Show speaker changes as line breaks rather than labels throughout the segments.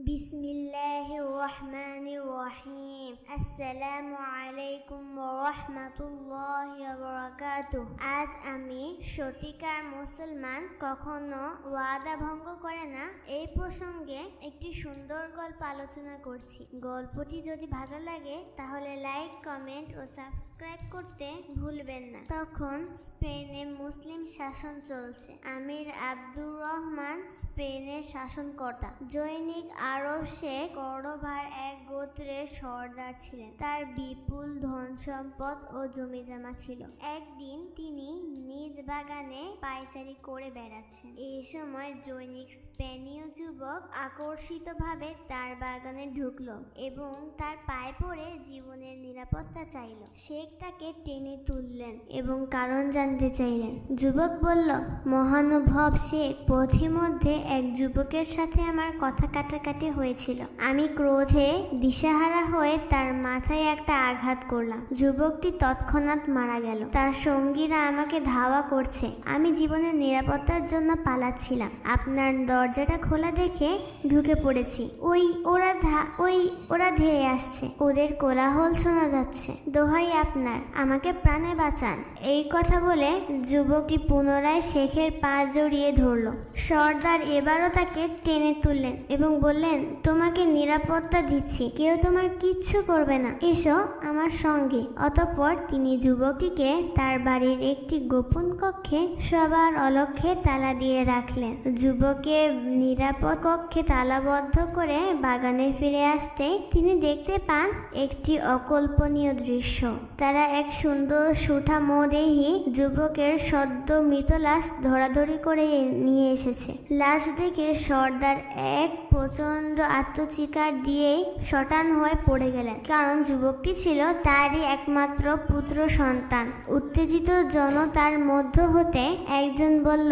بسم الله الرحمن الرحيم السلام عليكم ورحمة الله وبركاته আজ আমি সত্যিকার মুসলমান কখনো ওয়াদা ভঙ্গ করে না এই প্রসঙ্গে একটি সুন্দর গল্প আলোচনা করছি গল্পটি যদি ভালো লাগে তাহলে লাইক কমেন্ট ও সাবস্ক্রাইব করতে ভুলবেন না তখন স্পেনে মুসলিম শাসন চলছে আমির আব্দুর রহমান স্পেনের শাসনকর্তা জৈনিক আরব শেখ করভার এক গোত্রের সর্দার ছিলেন। তার বিপুল ধন সম্পদ ও জমিজমা ছিল। একদিন তিনি নিজ বাগানে পায়চারি করে বেড়াচ্ছেন। এই সময় জৈনিক স্পেনীয় যুবক আকর্ষিতভাবে তার বাগানে ঢুকল এবং তার পায়ে পড়ে জীবনের নিরাপত্তা চাইল। শেখ তাকে টেনে তুললেন এবং কারণ জানতে চাইলেন। যুবক বলল, মহানুভব শেখ পথিমধ্যে এক যুবকের সাথে আমার কথা কাটাকাটি হয়েছিল। আমি ক্রোধে দিশাহারা হয়ে তার মাথায় একটা আঘাত করলাম। যুবকটি তৎক্ষণাৎ মারা গেল। তার সঙ্গীরা আমাকে ধাওয়া করছে। আমি জীবনের নিরাপত্তার জন্য পালাচ্ছিলাম। আপনার দরজাটা খোলা দেখে ঢুকে পড়েছি। ওই ওরা ওই ওরা ধেয়ে আসছে। ওদের কোলাহল শোনা যাচ্ছে। দোহাই আপনার, আমাকে প্রাণে বাঁচান। এই কথা বলে যুবকটি পুনরায় শেখের পা জড়িয়ে ধরল। সর্দার এবারও তাকে টেনে তুললেন এবং বললেন তোমাকে নিরাপত্তা দিচ্ছি, কেউ তোমার কিচ্ছু করবে না। এসো আমার সঙ্গে। অতঃপর তিনি যুবকটিকে তার বাড়ির একটি গোপন কক্ষে সবার অলক্ষ্যে তালা দিয়ে রাখলেন। যুবকে নিরাপদ কক্ষে তালাবদ্ধ করে বাগানে ফিরে আসতে তিনি দেখতে পান একটি অকল্পনীয় দৃশ্য। তারা এক সুন্দর সুঠামদেহী যুবকের সদ্য মৃত লাশ ধরাধরি করে নিয়ে এসেছে। লাশ দেখে সর্দার এক প্রচণ্ড আত্মচিকার দিয়েই শটান হয়ে পড়ে গেলেন। কারণ যুবকটি ছিল তারই একমাত্র পুত্র সন্তান। উত্তেজিত জনতার মধ্য হতে একজন বলল,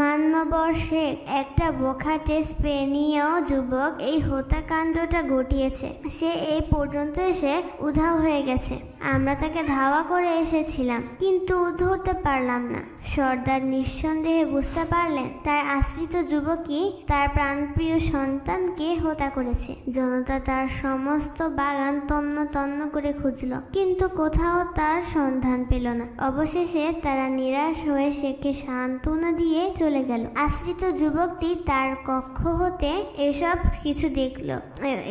মান্যবর শেখ, একটা বোখাটে স্পেনীয় যুবক এই হত্যাকাণ্ডটা ঘটিয়েছে। সে এই পর্যন্ত এসে উধাও হয়ে গেছে। আমরা তাকে ধাওয়া করে এসেছিলাম, কিন্তু ধরতে পারলাম না। সর্দার নিঃসন্দেহে বুঝতে পারলেন, তার আশ্রিত যুবকই তার প্রাণপ্রিয় সন্তানকে হত্যা করেছে। জনতা তার সমস্ত বাগান তন্ন তন্ন করে খুঁজল, কিন্তু কোথাও তার সন্ধান পেল না। অবশেষে তারা নিরাশ হয়ে শেখে সান্ত্বনা দিয়ে চলে গেল। আশ্রিত যুবকটি তার কক্ষ হতে এসব কিছু দেখল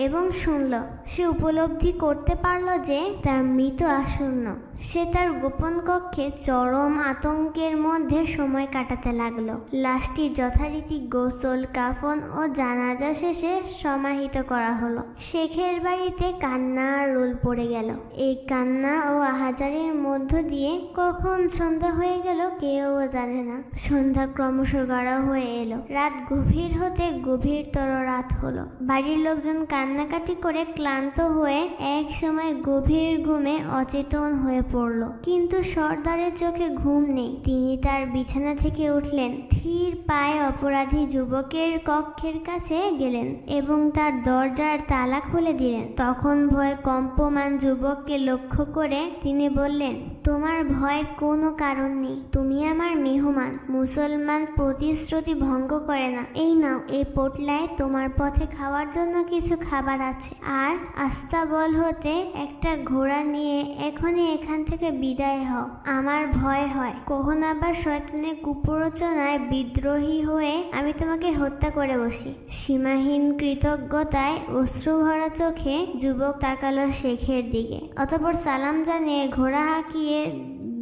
এবং শুনল। সে উপলব্ধি করতে পারল যে তার মৃত আসন্ন। সে তার গোপন কক্ষে চরম আতঙ্কের মধ্যে সময় কাটাতে লাগল। লাশটি যথারীতি গোসল, কাফন ও জানাজা শেষে সমাহিত করা হলো। শেখের বাড়িতে কান্না রোল পড়ে গেল। এই কান্না ও আহাজারির মধ্য দিয়ে কখন সন্ধ্যা হয়ে গেল কেউ জানে না। সন্ধ্যা ক্রমশ গাঢ় হয়ে এলো। রাত গভীর হতে গভীরতর রাত হলো। বাড়ির লোকজন কান্নাকাটি করে ক্লান্ত হয়ে এক সময় গভীর ঘুমে অচেতন হয়ে পড়ল। কিন্তু সর্দারের চোখে ঘুম নেই। তিনি তার বিছানা থেকে উঠলেন। ধীর পায়ে অপরাধী যুবকের কক্ষের কাছে গেলেন এবং তার দরজার তালা খুলে দিলেন। তখন ভয়ে কম্পমান যুবককে লক্ষ্য করে তিনি বললেন তোমার ভয়ের কোনো কারণ নেই। তুমি আমার মেহমান, মুসলমান প্রতিশ্রুতি ভঙ্গ করে না। এই নাও, এই পোটলায় তোমার পথে খাওয়ার জন্য কিছু খাবার আছে। আর আস্তাবল হতে একটা ঘোড়া নিয়ে এখনই এখান থেকে বিদায় হও। আমার ভয় হয়। কখন আবার শয়তানের কুপ্ররোচনায় বিদ্রোহী হয়ে আমি তোমাকে হত্যা করে বসি। সীমাহীন কৃতজ্ঞতায় অশ্রুভরা চোখে যুবক তাকালো শেখের দিকে। অতপর সালাম জানিয়ে ঘোড়া হাঁকিয়ে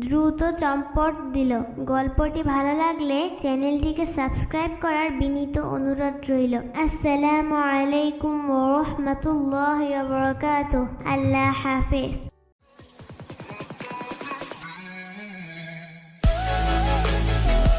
দ্রুত চম্পট দিল। গল্পটি ভালো লাগলে চ্যানেলটিকে সাবস্ক্রাইব করার বিনীত অনুরোধ রইল। আসসালামু আলাইকুম ওরহমতুল্লাহ আল্লাহ হাফেজ।